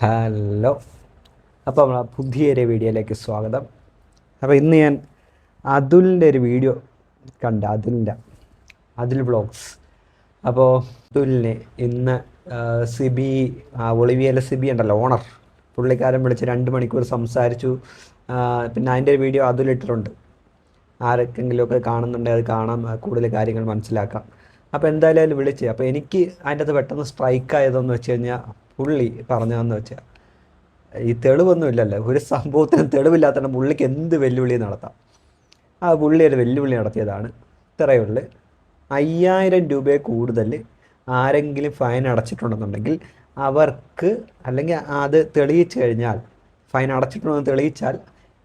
Hello അപ്പോൾ നമ്മൾ പുതിയൊരു വീഡിയോയിലേക്ക് സ്വാഗതം. അപ്പോൾ ഇന്ന് ഞാൻ അതുലിന്റെ ഒരു വീഡിയോ കണ്ട. അതുലിന്റെ അതുൽ ബ്ലോഗ്സ് അപ്പോൾ അതുലിനെ ഇന്ന് സിബി ഒളിവിയയിലെ സിബി ഉണ്ടല്ലോ ഓണർ. പുള്ളിക്കാരൻ വിളിച്ച് രണ്ട് മണിക്കൂർ സംസാരിച്ചു. പിന്നെ അതിന്റെ ഒരു വീഡിയോ അതുലിട്ടിട്ടുണ്ട് ആരൊക്കെങ്കിലുമൊക്കെ കാണുന്നുണ്ടെങ്കിൽ അത് കാണാം. കൂടുതൽ കാര്യങ്ങൾ മനസ്സിലാക്കാം. അപ്പോൾ എന്തായാലും അതിൽ വിളിച്ച്. അപ്പോൾ എനിക്ക് അതിന്റെ അത് പെട്ടെന്ന് സ്ട്രൈക്ക് ആയതെന്ന് വെച്ച് കഴിഞ്ഞാൽ പുള്ളി പറഞ്ഞതെന്ന് വെച്ചാൽ ഈ തെളിവൊന്നും ഇല്ലല്ലോ ഒരു സംഭവത്തിന് തെളിവില്ലാത്തതുകൊണ്ട് പുള്ളിക്ക് എന്ത് വെല്ലുവിളി നടത്താം? ആ പുള്ളി ഒരു വെല്ലുവിളി നടത്തിയതാണ് ഇത്രയേ ഉള്ളൂ അയ്യായിരം രൂപയെ കൂടുതൽ ആരെങ്കിലും ഫൈൻ അടച്ചിട്ടുണ്ടെന്നുണ്ടെങ്കിൽ അവർക്ക് അല്ലെങ്കിൽ അത് തെളിയിച്ചു കഴിഞ്ഞാൽ ഫൈൻ അടച്ചിട്ടുണ്ടെന്ന് തെളിയിച്ചാൽ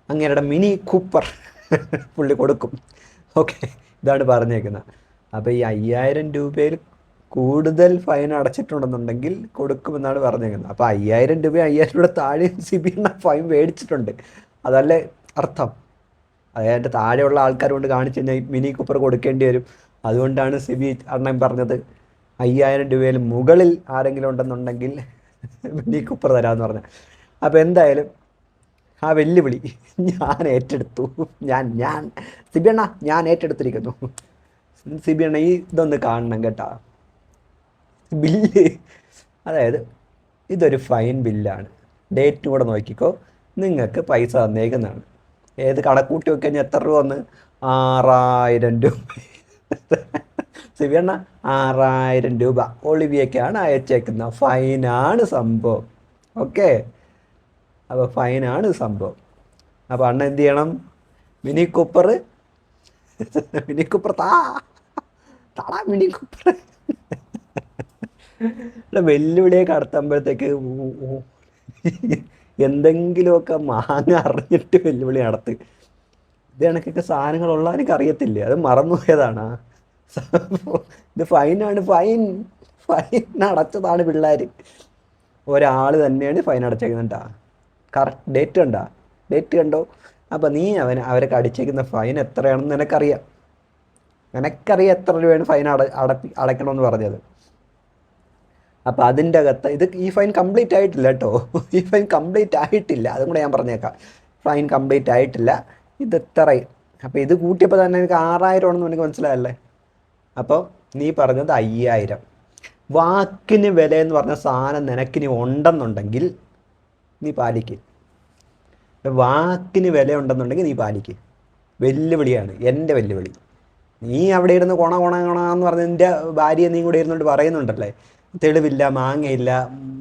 അങ്ങേരുടെ മിനി കൂപ്പർ പുള്ളി കൊടുക്കും. ഓക്കെ ഇതാണ് പറഞ്ഞേക്കുന്നത്. അപ്പോൾ ഈ അയ്യായിരം രൂപയിൽ കൂടുതൽ ഫൈൻ അടച്ചിട്ടുണ്ടെന്നുണ്ടെങ്കിൽ കൊടുക്കുമെന്നാണ് പറഞ്ഞേക്കുന്നത് അപ്പോൾ അയ്യായിരം രൂപ അയ്യായിരം രൂപ താഴെ സി ബി എന്ന ഫൈൻ മേടിച്ചിട്ടുണ്ട്. അതല്ലേ അർത്ഥം? അതിന്റെ താഴെയുള്ള ആൾക്കാർ കൊണ്ട് കാണിച്ചു കഴിഞ്ഞാൽ മിനി കൂപ്പർ കൊടുക്കേണ്ടി വരും. അതുകൊണ്ടാണ് സി ബി അണ്ണൻ പറഞ്ഞത് അയ്യായിരം രൂപയിൽ മുകളിൽ ആരെങ്കിലും ഉണ്ടെന്നുണ്ടെങ്കിൽ മിനി കൂപ്പർ തരാമെന്ന് പറഞ്ഞു അപ്പോൾ എന്തായാലും ആ വെല്ലുവിളി ഞാൻ ഏറ്റെടുത്തു. ഞാൻ ഞാൻ സിബി അണ്ണ ഞാൻ ഏറ്റെടുത്തിരിക്കുന്നു. സിബി അണ്ണ ഈ ഇതൊന്ന് കാണണം കേട്ടാ. ബില്ല്. അതായത് ഇതൊരു ഫൈൻ ബില്ലാണ്. ഡേറ്റ് കൂടെ നോക്കിക്കോ. നിങ്ങൾക്ക് പൈസ തന്നേക്കുന്നതാണ്. ഏത് കണക്കൂട്ടി വെച്ച് കഴിഞ്ഞാൽ എത്ര രൂപ വന്ന്? ആറായിരം രൂപ. സിവിയണ്ണ ആറായിരം രൂപ. ഒളിവിയൊക്കെയാണ് അയച്ചേക്കുന്നത് ഫൈനാണ് സംഭവം. ഓക്കെ? അപ്പോൾ ഫൈനാണ് സംഭവം. അപ്പോൾ അണ്ണ എന്ത് ചെയ്യണം? Mini Cooper. മിനി കൂപ്പർ താ. താടാ മിനി കൂപ്പർ. ഇവിടെ വെല്ലുവിളിയെ കടത്തുമ്പോഴത്തേക്ക് എന്തെങ്കിലുമൊക്കെ മാങ്ങ അറിഞ്ഞിട്ട് വെല്ലുവിളി നടത്ത്. ഇത് കണക്കൊക്കെ സാധനങ്ങൾ എനിക്ക് അറിയത്തില്ല അത് മറന്നുപോയതാണ്. ഇത് ഫൈനാണ് ഫൈൻ ഫൈൻ അടച്ചതാണ് പിള്ളേർ ഒരാൾ തന്നെയാണ് ഫൈൻ അടച്ചേക്കുന്നുണ്ടാ. കറക്റ്റ് ഡേറ്റ് കണ്ടാ? ഡേറ്റ് കണ്ടോ? അപ്പം നീ അവൻ അവരൊക്കെ അടിച്ചേക്കുന്ന ഫൈൻ എത്രയാണെന്ന് നിനക്കറിയാം. നിനക്കറിയാം എത്ര രൂപയാണ് ഫൈൻ അട അടപ്പി അടയ്ക്കണമെന്ന് പറഞ്ഞത്. അപ്പോൾ അതിന്റെ അകത്ത് ഇത് ഈ ഫൈൻ കംപ്ലീറ്റ് ആയിട്ടില്ല കേട്ടോ ഈ ഫൈൻ കംപ്ലീറ്റ് ആയിട്ടില്ല. അതും കൂടെ ഞാൻ പറഞ്ഞേക്കാം. ഫൈൻ കംപ്ലീറ്റ് ആയിട്ടില്ല. ഇത് ഇത്രയും. അപ്പോൾ ഇത് കൂട്ടിയപ്പോൾ തന്നെ എനിക്ക് ആറായിരം ആണെന്ന് എനിക്ക് മനസ്സിലായല്ലേ? അപ്പോൾ നീ പറഞ്ഞത് അയ്യായിരം. വാക്കിന് വില എന്ന് പറഞ്ഞ സാധനം നിനക്കിനി ഉണ്ടെന്നുണ്ടെങ്കിൽ നീ പാലിക്ക്. വാക്കിന് വില ഉണ്ടെന്നുണ്ടെങ്കിൽ നീ പാലിക്ക്. വെല്ലുവിളിയാണ്. എന്റെ വെല്ലുവിളി. നീ അവിടെ ഇരുന്ന് കൊണ കൊണ കൊണ എന്ന് പറഞ്ഞ് നിന്റെ ഭാര്യ നീ കൂടെ ഇരുന്നുകൊണ്ട് പറയുന്നുണ്ടല്ലേ? തെളിവില്ല മാങ്ങയില്ല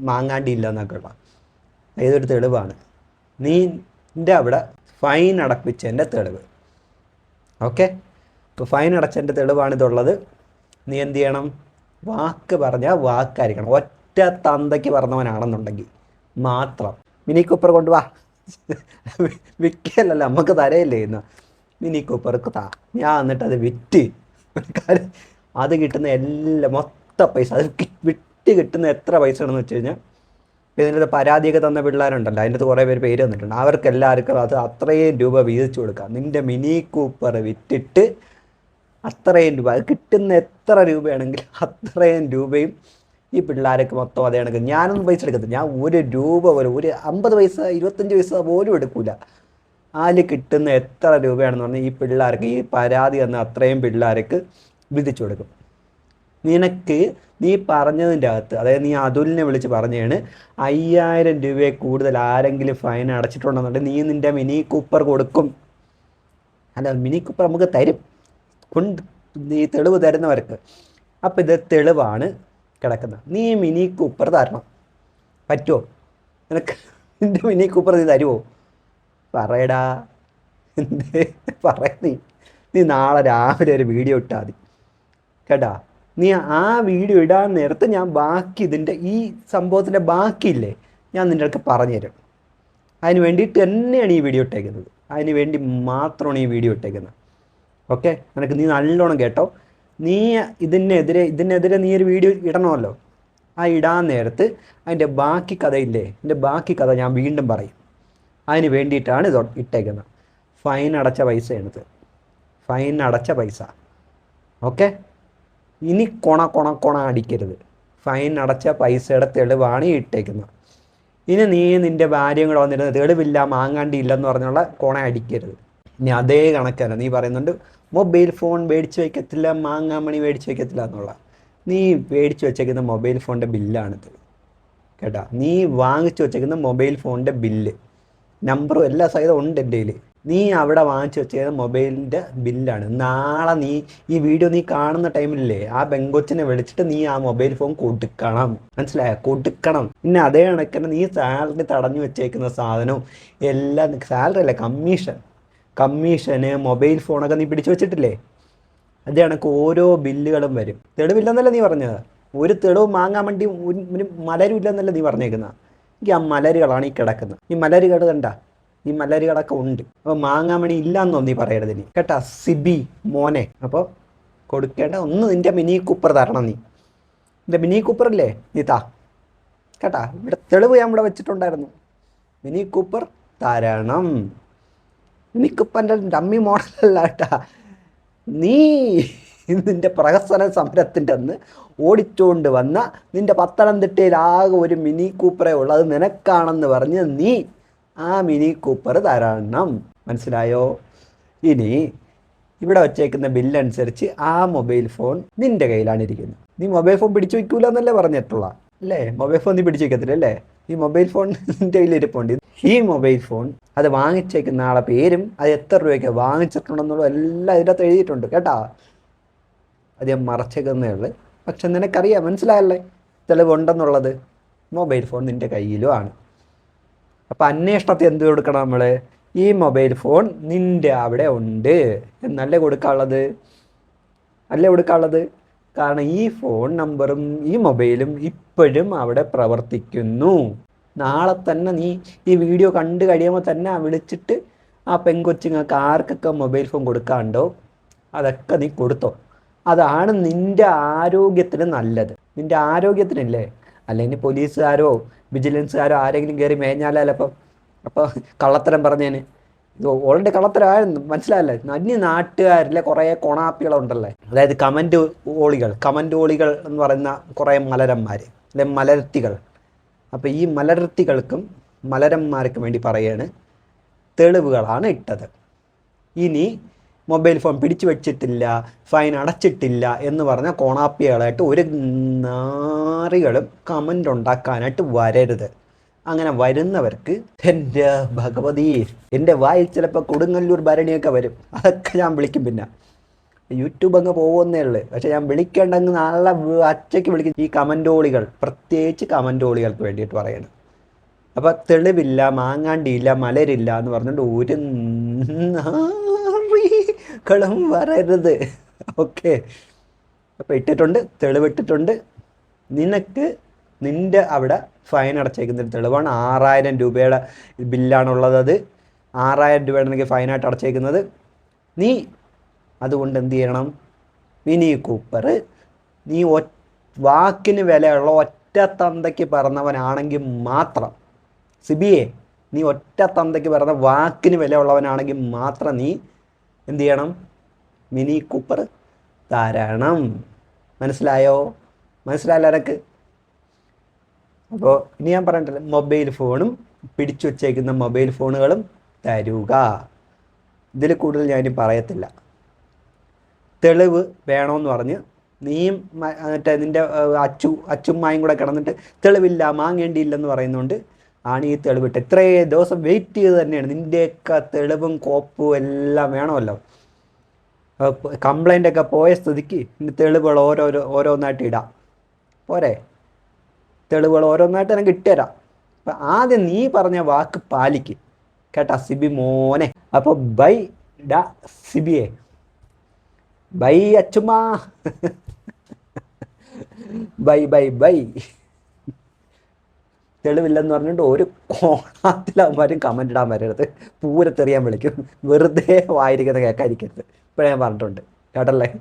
മാങ്ങാണ്ടിയില്ല എന്നൊക്കെ ഉള്ള ഏതൊരു തെളിവാണ്. നീ എന്റെ അവിടെ ഫൈൻ അടപ്പിച്ചതിന്റെ തെളിവ്. ഓക്കെ ഇപ്പോൾ ഫൈൻ അടച്ചതിന്റെ തെളിവാണ് ഇതുള്ളത്. നീ എന്ത് ചെയ്യണം? വാക്ക് പറഞ്ഞാൽ വാക്കായിരിക്കണം. ഒറ്റ തന്തയ്ക്ക് പറഞ്ഞവനാണെന്നുണ്ടെങ്കിൽ മാത്രം. മിനി കൂപ്പർ കൊണ്ടുവാ വിൽക്കലല്ല നമുക്ക് തരയില്ലേ ഇന്ന്? മിനി കൂപ്പർക്ക് താ. ഞാൻ എന്നിട്ട് അത് വിറ്റ് അത് കിട്ടുന്ന എല്ലാം മൊത്തം പൈസ. അത് വിറ്റ് കിട്ടുന്ന എത്ര പൈസ ഉണ്ടെന്ന് വെച്ച് കഴിഞ്ഞാൽ ഇതിന്റെ പരാതിയൊക്കെ തന്ന പിള്ളേരുണ്ടല്ലോ. അതിന്റെ കുറേ പേര് പേര് തന്നിട്ടുണ്ട്. അവർക്ക് എല്ലാവർക്കും അത് അത്രയും രൂപ വീതിച്ചു കൊടുക്കാം. നിന്റെ മിനി കൂപ്പർ വിറ്റിട്ട് അത്രയും രൂപ. അത് കിട്ടുന്ന എത്ര രൂപയാണെങ്കിൽ അത്രയും രൂപയും ഈ പിള്ളേർക്ക് മൊത്തം അതേ കണക്ക്. ഞാനൊന്നും പൈസ എടുക്കത്തില്ല. ഞാൻ ഒരു രൂപ പോലും ഒരു അമ്പത് പൈസ ഇരുപത്തഞ്ച് പൈസ പോലും എടുക്കൂല. അതിൽ കിട്ടുന്ന എത്ര രൂപയാണെന്ന് പറഞ്ഞാൽ ഈ പിള്ളേർക്ക് ഈ പരാതി തന്ന അത്രയും പിള്ളേർക്ക് വിധിച്ചു കൊടുക്കും. നിനക്ക് നീ പറഞ്ഞതിന്റെ അകത്ത് അതായത് നീ അതുലിനെ വിളിച്ച് പറഞ്ഞാണ് അയ്യായിരം രൂപയെ കൂടുതൽ ആരെങ്കിലും ഫൈൻ അടച്ചിട്ടുണ്ടെന്നുണ്ടെങ്കിൽ നീ നിന്റെ മിനി കൂപ്പർ കൊടുക്കും. അല്ല മിനി കൂപ്പർ നമുക്ക് തരും. കൊണ്ട് നീ തെളിവ് തരുന്നവർക്ക്. അപ്പം ഇത് തെളിവാണ് കിടക്കുന്നത്. നീ മിനി കൂപ്പർ തരണം. പറ്റുമോ നിനക്ക് നിന്റെ മിനി കൂപ്പർ നീ തരുമോ പറയടാ. എന്തേ? പറയ നീ. നീ നാളെ രാവിലെ ഒരു വീഡിയോ ഇട്ടാൽ മതി. കേട്ടാ? നീ ആ വീഡിയോ ഇടാൻ നേരത്ത് ഞാൻ ബാക്കി ഇതിന്റെ ഈ സംഭവത്തിന്റെ ബാക്കിയില്ലേ ഞാൻ നിന്റെ അടുത്ത് പറഞ്ഞുതരും. അതിന് വേണ്ടിയിട്ട് തന്നെയാണ് ഈ വീഡിയോ ഇട്ടേക്കുന്നത്. അതിന് വേണ്ടി മാത്രമാണ് ഈ വീഡിയോ ഇട്ടേക്കുന്നത്. ഓക്കെ? നിനക്ക് നീ നല്ലോണം കേട്ടോ. നീ ഇതിനെതിരെ ഇതിനെതിരെ നീ ഒരു വീഡിയോ ഇടണമല്ലോ. ആ ഇടാൻ നേരത്ത് അതിന്റെ ബാക്കി കഥയില്ലേ? എന്റെ ബാക്കി കഥ ഞാൻ വീണ്ടും പറയും. അതിന് വേണ്ടിയിട്ടാണ് ഇത് ഇട്ടേക്കുന്നത്. ഫൈൻ അടച്ച പൈസയാണിത്. ഫൈൻ അടച്ച പൈസ. ഓക്കെ? ഇനി കൊണ കൊണ കൊണ അടിക്കരുത്. ഫൈൻ അടച്ച പൈസയുടെ തെളിവാണ് ഈ ഇട്ടേക്കുന്നത്. ഇനി നീ നിന്റെ ഭാര്യയും കൂടെ വന്നിരുന്ന് തെളിവില്ല മാങ്ങാണ്ടി ഇല്ലെന്ന് പറഞ്ഞുള്ള കോണ അടിക്കരുത്. ഇനി അതേ കണക്കല്ല നീ പറയുന്നുണ്ട് മൊബൈൽ ഫോൺ മേടിച്ച് വയ്ക്കത്തില്ല മാങ്ങാമണി മേടിച്ച് വയ്ക്കത്തില്ല എന്നുള്ള. നീ മേടിച്ച് വെച്ചേക്കുന്ന മൊബൈൽ ഫോണിന്റെ ബില്ലാണിത് കേട്ടാ? നീ വാങ്ങിച്ചു വെച്ചേക്കുന്ന മൊബൈൽ ഫോണിന്റെ ബില്ല്. നമ്പറും എല്ലാ സഹിതം ഉണ്ട് എന്റെ കയ്യിൽ നീ അവിടെ വാങ്ങിച്ചു വെച്ചത് മൊബൈലിന്റെ ബില്ലാണ്. നാളെ നീ ഈ വീഡിയോ നീ കാണുന്ന ടൈമിലല്ലേ ആ ബെങ്കൊച്ചിനെ വിളിച്ചിട്ട് നീ ആ മൊബൈൽ ഫോൺ കൊടുക്കണം. മനസ്സിലായ? കൊടുക്കണം. പിന്നെ അതേ കണക്കിന് നീ സാലറി തടഞ്ഞു വെച്ചേക്കുന്ന സാധനവും എല്ലാം സാലറി അല്ല കമ്മീഷൻ. കമ്മീഷന് മൊബൈൽ ഫോണൊക്കെ നീ പിടിച്ചു വെച്ചിട്ടില്ലേ? അതേ കണക്ക് ഓരോ ബില്ലുകളും വരും. തെളിവില്ലെന്നല്ല നീ പറഞ്ഞത്? ഒരു തെളിവ് വാങ്ങാൻ വേണ്ടി ഒരു മലരും ഇല്ലെന്നല്ല നീ പറഞ്ഞേക്കുന്നത് എനിക്ക് ആ മലരുകളാണ് ഈ കിടക്കുന്നത് ഈ മലരുകൾ കണ്ട ഈ മലരുകളൊക്കെ ഉണ്ട്. അപ്പോൾ മാങ്ങാമണി ഇല്ലാന്നോ നീ പറയരുത് നീ കേട്ടാ സിബി മോനെ. അപ്പോൾ കൊടുക്കേണ്ട ഒന്ന് നിന്റെ മിനി കൂപ്പർ തരണം നീ. നിന്റെ മിനി കൂപ്പർ അല്ലേ നീ താ. കേട്ടാ ഇവിടെ തെളിവ് ഞാൻ ഇവിടെ വെച്ചിട്ടുണ്ടായിരുന്നു. മിനി കൂപ്പർ തരണം. മിനി ഡമ്മി മോഡലല്ല കേട്ടാ. നീ നിന്റെ പ്രഹസന സമരത്തിന്റെ അന്ന് ഓടിച്ചുകൊണ്ട് വന്ന നിന്റെ പത്തനംതിട്ടയിൽ ആകെ ഒരു മിനി കൂപ്പറേ ഉള്ളത് നിനക്കാണെന്ന് പറഞ്ഞ് നീ ആ മിനി കൂപ്പർ തരണം മനസ്സിലായോ? ഇനി ഇവിടെ വച്ചേക്കുന്ന ബില്ലനുസരിച്ച് ആ മൊബൈൽ ഫോൺ നിന്റെ കയ്യിലാണ് ഇരിക്കുന്നത് നീ മൊബൈൽ ഫോൺ പിടിച്ചു വയ്ക്കൂല എന്നല്ലേ പറഞ്ഞിട്ടുള്ള? അല്ലേ? മൊബൈൽ ഫോൺ നീ പിടിച്ചു വയ്ക്കത്തില്ല അല്ലേ? ഈ മൊബൈൽ ഫോൺ നിന്റെ കയ്യിൽ ഇരിപ്പുണ്ട് ഈ മൊബൈൽ ഫോൺ അത് വാങ്ങിച്ചേക്കുന്ന ആളെ പേരും അത് എത്ര രൂപയ്ക്ക് വാങ്ങിച്ചിട്ടുണ്ടെന്നുള്ള എല്ലാം ഇതിനകത്ത് എഴുതിയിട്ടുണ്ട് കേട്ടാ? അത് ഞാൻ മറച്ചേക്കുന്നേ ഉള്ളു. പക്ഷെ നിനക്കറിയാം മനസ്സിലായല്ലേ? തെളിവുണ്ടെന്നുള്ളത്. മൊബൈൽ ഫോൺ നിന്റെ കയ്യിലും ആണ്. അപ്പം അന്വേഷണത്തിൽ എന്ത് കൊടുക്കണം നമ്മൾ ഈ മൊബൈൽ ഫോൺ നിന്റെ അവിടെ ഉണ്ട്. എന്നല്ലേ കൊടുക്കാനുള്ളത്? അല്ലേ കൊടുക്കാനുള്ളത്? കാരണം ഈ ഫോൺ നമ്പറും ഈ മൊബൈലും ഇപ്പോഴും അവിടെ പ്രവർത്തിക്കുന്നു. നാളെ തന്നെ നീ ഈ വീഡിയോ കണ്ടു കഴിയുമ്പോൾ തന്നെ വിളിച്ചിട്ട് ആ പെൺകൊച്ചുങ്ങൾക്ക് ആർക്കൊക്കെ മൊബൈൽ ഫോൺ കൊടുക്കാണ്ടോ അതൊക്കെ നീ കൊടുത്തോ. അതാണ് നിന്റെ ആരോഗ്യത്തിന് നല്ലത്. നിന്റെ ആരോഗ്യത്തിനല്ലേ? അല്ലെങ്കിൽ പോലീസുകാരോ വിജിലൻസുകാരോ ആരെങ്കിലും കയറി മേഞ്ഞാലോ അപ്പം അപ്പോൾ കള്ളത്തരം പറഞ്ഞേന്. ഇത് ഓൾറെഡി കള്ളത്തരമായിരുന്നു മനസ്സിലായല്ലേ? അന്യ നാട്ടുകാരിലെ കുറേ കൊണാപ്പികളുണ്ടല്ലേ? അതായത് കമന്റ് ഓളികൾ കമന്റ് ഓളികൾ എന്ന് പറയുന്ന കുറേ മലരന്മാർ അല്ലെ മലരത്തികൾ. അപ്പോൾ ഈ മലരത്തികൾക്കും മലരന്മാർക്കും വേണ്ടി പറയാണ് തെളിവുകളാണ് ഇട്ടത്. ഇനി മൊബൈൽ ഫോൺ പിടിച്ചു വെച്ചിട്ടില്ല ഫൈൻ അടച്ചിട്ടില്ല എന്ന് പറഞ്ഞ കോണാപ്പികളായിട്ട് ഒരു നാറികളും കമന്റ് ഉണ്ടാക്കാനായിട്ട് വരരുത്. അങ്ങനെ വരുന്നവർക്ക് എന്റെ ഭഗവതി എന്റെ വായിൽ ചിലപ്പോൾ കൊടുങ്ങല്ലൂർ ഭരണിയൊക്കെ വരും. അതൊക്കെ ഞാൻ വിളിക്കും പിന്നെ. യൂട്യൂബ് അങ്ങ് പോകുന്നേ ഉള്ളു. പക്ഷെ ഞാൻ വിളിക്കേണ്ടെങ്കിൽ നല്ല അച്ചയ്ക്ക് വിളിക്കും. ഈ കമന്റോളികൾ പ്രത്യേകിച്ച് കമന്റോളികൾക്ക് വേണ്ടിയിട്ട് പറയണം. അപ്പം തെളിവില്ല മാങ്ങാണ്ടിയില്ല മലരില്ല എന്ന് പറഞ്ഞുകൊണ്ട് ഒരു നാറികളും വരരുത്. ഓക്കെ. അപ്പം ഇട്ടിട്ടുണ്ട് തെളിവിട്ടിട്ടുണ്ട്. നിനക്ക് നിന്റെ അവിടെ ഫൈൻ അടച്ചേക്കുന്ന ഒരു തെളിവാണ്. ആറായിരം രൂപയുടെ ബില്ലാണുള്ളത് അത്. ആറായിരം രൂപയാണ് എനിക്ക് ഫൈനായിട്ട് അടച്ചേക്കുന്നത്. നീ അതുകൊണ്ട് എന്ത് ചെയ്യണം? മിനി കൂപ്പർ നീ ഒ വാക്കിന് വിലയുള്ള ഒറ്റ തന്തയ്ക്ക് പറഞ്ഞവനാണെങ്കിൽ മാത്രം സിബിയെ നീ ഒറ്റ തന്തയ്ക്ക് പറഞ്ഞ വാക്കിന് വിലയുള്ളവനാണെങ്കിൽ മാത്രം നീ എന്ത് ചെയ്യണം? മിനി കൂപ്പർ തരണം. മനസ്സിലായോ? മനസ്സിലായല്ലോ എനക്ക് അപ്പോൾ ഇനി ഞാൻ പറഞ്ഞിട്ടില്ല മൊബൈൽ ഫോണും പിടിച്ചു വച്ചേക്കുന്ന മൊബൈൽ ഫോണുകളും തരുക. ഇതിൽ കൂടുതൽ ഞാൻ പറയത്തില്ല. തെളിവ് വേണമെന്ന് പറഞ്ഞ് നീയും മറ്റേ നിന്റെ അച്ചു അച്ചുമ്മായും കൂടെ കിടന്നിട്ട് തെളിവില്ല മാങ്ങേണ്ടിയില്ലെന്ന് പറയുന്നതുകൊണ്ട് ആണ് ഈ തെളിവിട്ട് ഇത്രയും ദിവസം വെയിറ്റ് ചെയ്ത് തന്നെയാണ്. നിന്റെയൊക്കെ തെളിവും കോപ്പും എല്ലാം വേണമല്ലോ. കംപ്ലൈന്റ് ഒക്കെ പോയ സ്ഥിതിക്ക് ഇനി തെളിവുകൾ ഓരോരോ ഓരോന്നായിട്ട് ഇടാം. പോരെ? തെളിവുകൾ ഓരോന്നായിട്ട് എനിക്ക് ഇട്ടുതരാം അപ്പം ആദ്യം നീ പറഞ്ഞ വാക്ക് പാലിക്ക്. കേട്ടാ സിബി മോനെ. അപ്പോൾ ബൈ ഡ സിബിയെ. ബൈ അച്ചുമ്മ. By bye bye. തെളിവില്ലെന്ന് പറഞ്ഞിട്ട് ഒരു കോണാത്തിലാവുമാരും കമന്റ് ഇടാൻ വരരുത്. പൂരത്തെറിയാൻ വിളിക്കും. വെറുതെ വായിരിക്കുന്ന കേൾക്കാതിരിക്കരുത് ഇപ്പോഴേ ഞാൻ പറഞ്ഞിട്ടുണ്ട്. കേട്ടല്ലേ?